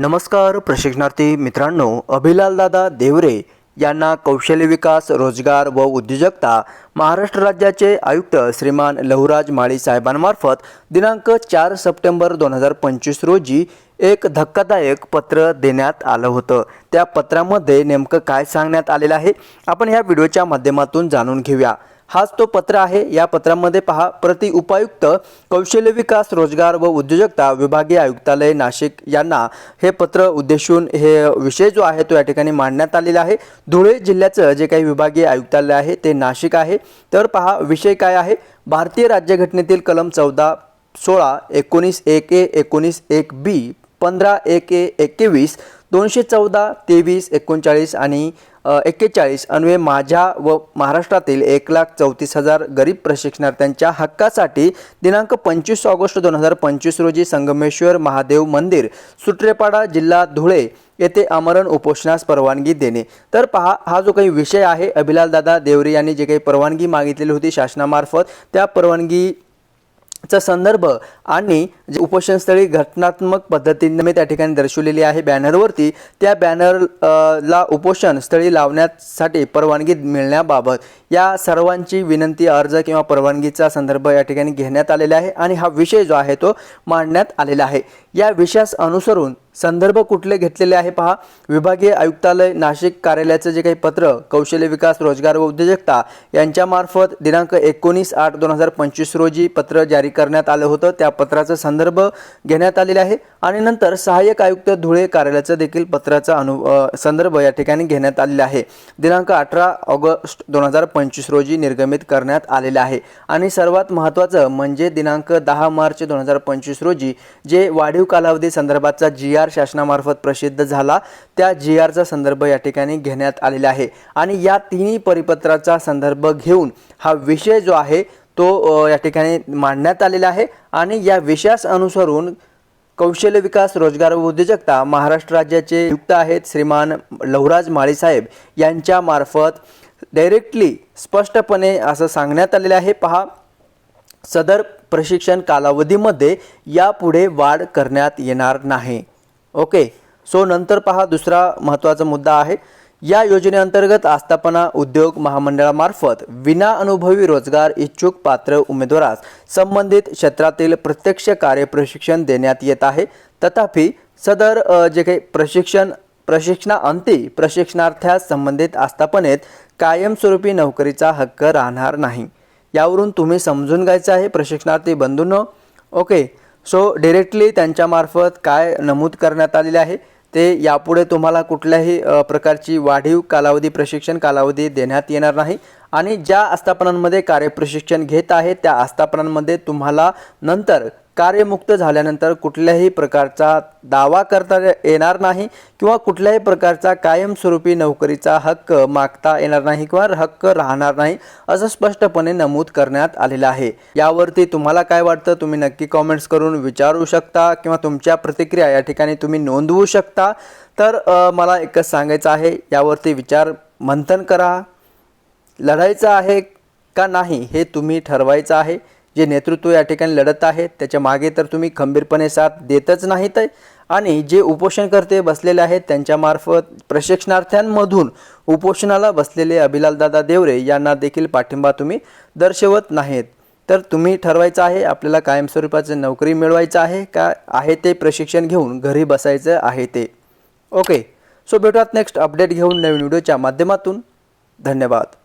नमस्कार प्रशिक्षणार्थी मित्रांनो अभिलालदादा देवरे यांना कौशल्य विकास रोजगार व उद्योजकता महाराष्ट्र राज्याचे आयुक्त श्रीमान लहुराज माळी साहेबांमार्फत दिनांक चार सप्टेंबर दोन हजार पंचवीस रोजी एक धक्कादायक पत्र देण्यात आलं होतं. त्या पत्रामध्ये नेमकं काय सांगण्यात आलेलं आहे? आपण या व्हिडिओच्या माध्यमातून जाणून घेऊया. हाच तो पत्र आहे. या पत्रामध्ये पहा प्रति उपायुक्त कौशल्य विकास रोजगार व उद्योजकता विभागीय आयुक्तालय नाशिक यांना हे पत्र उद्देशून हे विषय जो आहे तो या ठिकाणी मांडण्यात आलेला आहे. धुळे जिल्ह्याचं जे काही विभागीय आयुक्तालय आहे ते नाशिक आहे. तर पहा विषय काय आहे? भारतीय राज्यघटनेतील कलम चौदा सोळा एकोणीस एक ए एकोणीस एक बी पंधरा एक एकवीस दोनशे चौदा तेवीस एकोणचाळीस आणि एक्केचाळीस. अन्वे माझ्या व महाराष्ट्रातील एक लाख चौतीस हजार गरीब प्रशिक्षणार्थ्यांच्या हक्कासाठी दिनांक पंचवीस ऑगस्ट दोन हजार पंचवीस रोजी संगमेश्वर महादेव मंदिर सुट्रेपाडा जिल्हा धुळे येथे आमरण उपोषणास परवानगी देणे. तर पहा हा जो काही विषय आहे अभिलालदादा देवरे यांनी जे काही परवानगी मागितलेली होती शासनामार्फत त्या परवानगी चा संदर्भ आणि जे उपोषणस्थळी घटनात्मक पद्धतीने मी त्या ठिकाणी दर्शवलेली आहे बॅनरवरती त्या बॅनर ला उपोषण स्थळी लावण्यासाठी परवानगी मिळण्याबाबत या सर्वांची विनंती अर्ज किंवा परवानगीचा संदर्भ या ठिकाणी घेण्यात आलेला आहे आणि हा विषय जो आहे तो मांडण्यात आलेला आहे. या विषयास अनुसरून संदर्भ कुठले घेतलेले आहे पहा. विभागीय आयुक्तालय नाशिक कार्यालयाचं जे काही पत्र कौशल्य विकास रोजगार व उद्योजकता यांच्यामार्फत दिनांक एकोणीस आठ दोन हजार पंचवीस रोजी पत्र जारी करण्यात आलं होतं. त्या पत्राचा संदर्भ घेण्यात आलेला आहे. आणि नंतर सहाय्यक आयुक्त धुळे कार्यालयाचं देखील पत्राचा अनु संदर्भ या ठिकाणी घेण्यात आलेला आहे. दिनांक अठरा ऑगस्ट दोन हजार पंचवीस रोजी निर्गमित करण्यात आलेला आहे. आणि सर्वात महत्त्वाचं म्हणजे दिनांक दहा मार्च दोन हजार पंचवीस रोजी जे वाढीव कालावधी संदर्भाचा जी आर शासनामार्फत प्रसिद्ध झाला त्या जी आरचा संदर्भ या ठिकाणी घेण्यात आलेला आहे. आणि या तिन्ही परिपत्राचा संदर्भ घेऊन हा विषय जो आहे तो या ठिकाणी मांडण्यात आलेला आहे. आणि या विषयास अनुसरून कौशल्य विकास रोजगार व उद्योजकता महाराष्ट्र राज्याचे युक्त आहेत श्रीमान लवराज माळीसाहेब यांच्यामार्फत यांच्या मार्फत डायरेक्टली स्पष्टपणे असं सांगण्यात आलेलं आहे. पहा सदर प्रशिक्षण कालावधीमध्ये यापुढे वाढ करण्यात येणार नाही. ओके. सो नंतर पहा दुसरा महत्त्वाचा मुद्दा आहे. या योजनेअंतर्गत आस्थापना उद्योग महामंडळामार्फत विना अनुभवी रोजगार इच्छुक पात्र उमेदवारास संबंधित क्षेत्रातील प्रत्यक्ष कार्य प्रशिक्षण देण्यात येत आहे. तथापि सदर जे काही प्रशिक्षण प्रशिक्षणाअंती प्रशिक्षणार्थ्यास संबंधित आस्थापनेत कायमस्वरूपी नोकरीचा हक्क राहणार नाही. यावरून तुम्ही समजून घ्यायचं आहे प्रशिक्षणार्थी बंधूंनो. ओके. सो डिरेक्टली त्यांच्यामार्फत काय नमूद करण्यात आलेले आहे ते यापुढे तुम्हाला कुठल्याही प्रकारची वाढीव कालावधी प्रशिक्षण कालावधी देण्यात येणार नाही. आणि ज्या आस्थापनांमध्ये कार्यप्रशिक्षण घेत आहे त्या आस्थापनांमध्ये तुम्हाला नंतर कार्यमुक्त झाल्यानंतर कुठल्याही प्रकारचा दावा करता येणार नाही किंवा कुठल्याही प्रकारचा कायमस्वरूपी नोकरीचा हक्क मागता येणार नाही किंवा हक्क राहणार नाही असं स्पष्टपणे नमूद करण्यात आलेलं आहे. यावरती तुम्हाला काय वाटतं? तुम्ही नक्की कॉमेंट्स करून विचारू शकता किंवा तुमच्या प्रतिक्रिया या ठिकाणी तुम्ही नोंदवू शकता. तर मला एकच सांगायचं आहे यावरती विचार मंथन करा. लढायचं आहे का नाही हे तुम्ही ठरवायचं आहे. जे नेतृत्व या ठिकाणी लढत आहे त्याच्यामागे तर तुम्ही खंबीरपणे साथ देतच नाहीत आहे. आणि जे उपोषणकर्ते बसलेले आहेत त्यांच्यामार्फत प्रशिक्षणार्थ्यांमधून उपोषणाला बसलेले अभिलालदादा देवरे यांना देखील पाठिंबा तुम्ही दर्शवत नाहीत. तर तुम्ही ठरवायचं आहे आपल्याला कायमस्वरूपाचं नोकरी मिळवायचं आहे का? आहे ते प्रशिक्षण घेऊन घरी बसायचं आहे ते. ओके. सो भेटूयात नेक्स्ट अपडेट घेऊन नवीन व्हिडिओच्या माध्यमातून. धन्यवाद.